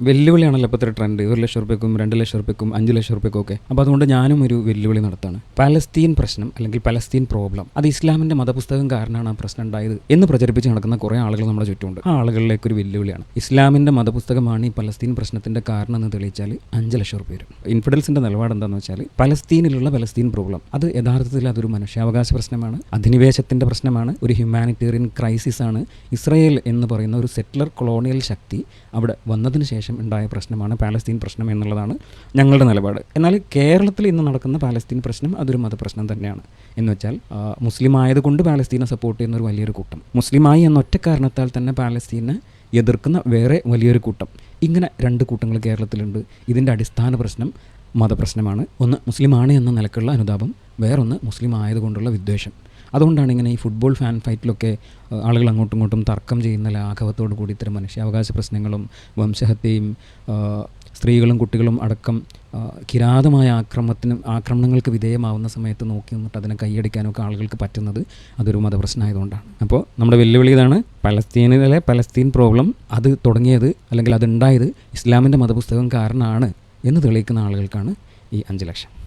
വെല്ലുവിളിയാണല്ലോ ഇപ്പോഴത്തെ ട്രെൻഡ് ഒരു ലക്ഷം റുപ്യക്കും രണ്ട് ലക്ഷം റുപ്യക്കും അഞ്ച് ലക്ഷം റുപ്യക്കും ഒക്കെ അപ്പോൾ അതുകൊണ്ട് ഞാനും ഒരു വെല്ലുവിളി നടത്താണ്. പലസ്തീൻ പ്രശ്നം അല്ലെങ്കിൽ പലസ്തീൻ പ്രോബ്ലം അത് ഇസ്ലാമിന്റെ മതപുസ്തകം കാരണമാണ് ആ പ്രശ്നം ഉണ്ടായത് എന്ന് പ്രചരിപ്പിച്ച് നടക്കുന്ന കുറേ ആളുകൾ നമ്മുടെ ചുറ്റുമുണ്ട്. ആ ആളുകളിലേക്ക് ഒരു വെല്ലുവിളിയാണ്. ഇസ്ലാമിന്റെ മതപുസ്തകമാണ് ഈ പലസ്തീൻ പ്രശ്നത്തിന്റെ കാരണം എന്ന് തെളിയിച്ചാൽ അഞ്ച് ലക്ഷം റുപ്യ വരും. ഇൻഫിഡൽസിന്റെ നിലപാട് എന്താണെന്ന് വെച്ചാൽ പലസ്തീനിലുള്ള പലസ്തീൻ പ്രോബ്ലം അത് യഥാർത്ഥത്തിൽ അതൊരു മനുഷ്യാവകാശ പ്രശ്നമാണ്. അധിനിവേശത്തിന്റെ പ്രശ്നമാണ്. ഒരു ഹ്യൂമാനിറ്റേറിയൻ ക്രൈസിസ് ആണ്. ഇസ്രയേൽ എന്ന് പറയുന്ന ഒരു സെറ്റിലർ കൊളോണിയൽ ശക്തി അവിടെ വന്നതിന് ശേഷം ഉണ്ടായ പ്രശ്നമാണ് പാലസ്തീൻ പ്രശ്നം എന്നുള്ളതാണ് ഞങ്ങളുടെ നിലപാട്. എന്നാൽ കേരളത്തിൽ ഇന്ന് നടക്കുന്ന പാലസ്തീൻ പ്രശ്നം അതൊരു മതപ്രശ്നം തന്നെയാണ്. എന്ന് വെച്ചാൽ മുസ്ലിം ആയതുകൊണ്ട് പാലസ്തീനെ സപ്പോർട്ട് ചെയ്യുന്ന ഒരു വലിയൊരു കൂട്ടം. മുസ്ലിമായി എന്ന ഒറ്റ കാരണത്താൽ തന്നെ പാലസ്തീനെ എതിർക്കുന്ന വേറെ വലിയൊരു കൂട്ടം. ഇങ്ങനെ രണ്ട് കൂട്ടങ്ങൾ കേരളത്തിലുണ്ട്. ഇതിന്റെ അടിസ്ഥാന പ്രശ്നം മതപ്രശ്നമാണ്. ഒന്ന് മുസ്ലിമാണ് എന്ന നിലക്കുള്ള അനുതാപം വേറൊന്ന് മുസ്ലിം ആയതുകൊണ്ടുള്ള വിദ്വേഷം. അതുകൊണ്ടാണ് ഇങ്ങനെ ഈ ഫുട്ബോൾ ഫാൻ ഫൈറ്റിലൊക്കെ ആളുകൾ അങ്ങോട്ടും ഇങ്ങോട്ടും തർക്കം ചെയ്യുന്ന ലാഘവത്തോടു കൂടി ഇത്തരം മനുഷ്യാവകാശ പ്രശ്നങ്ങളും വംശഹത്യയും സ്ത്രീകളും കുട്ടികളും അടക്കം കിരാതമായ ആക്രമത്തിനും ആക്രമണങ്ങൾക്ക് വിധേയമാവുന്ന സമയത്ത് നോക്കി നിന്നിട്ട് അതിനെ കൈയടിക്കാനൊക്കെ ആളുകൾക്ക് പറ്റുന്നത് അതൊരു മതപ്രശ്നമായതുകൊണ്ടാണ്. അപ്പോൾ നമ്മുടെ വെല്ലുവിളി ഇതാണ് പലസ്തീനിലെ പലസ്തീൻ പ്രോബ്ലം അത് തുടങ്ങിയത് അല്ലെങ്കിൽ അതുണ്ടായത് ഇസ്ലാമിന്റെ മതപുസ്തകം കാരണമാണ് എന്ന് തെളിയിക്കുന്ന ആളുകൾക്കാണ് ഈ അഞ്ച് ലക്ഷം.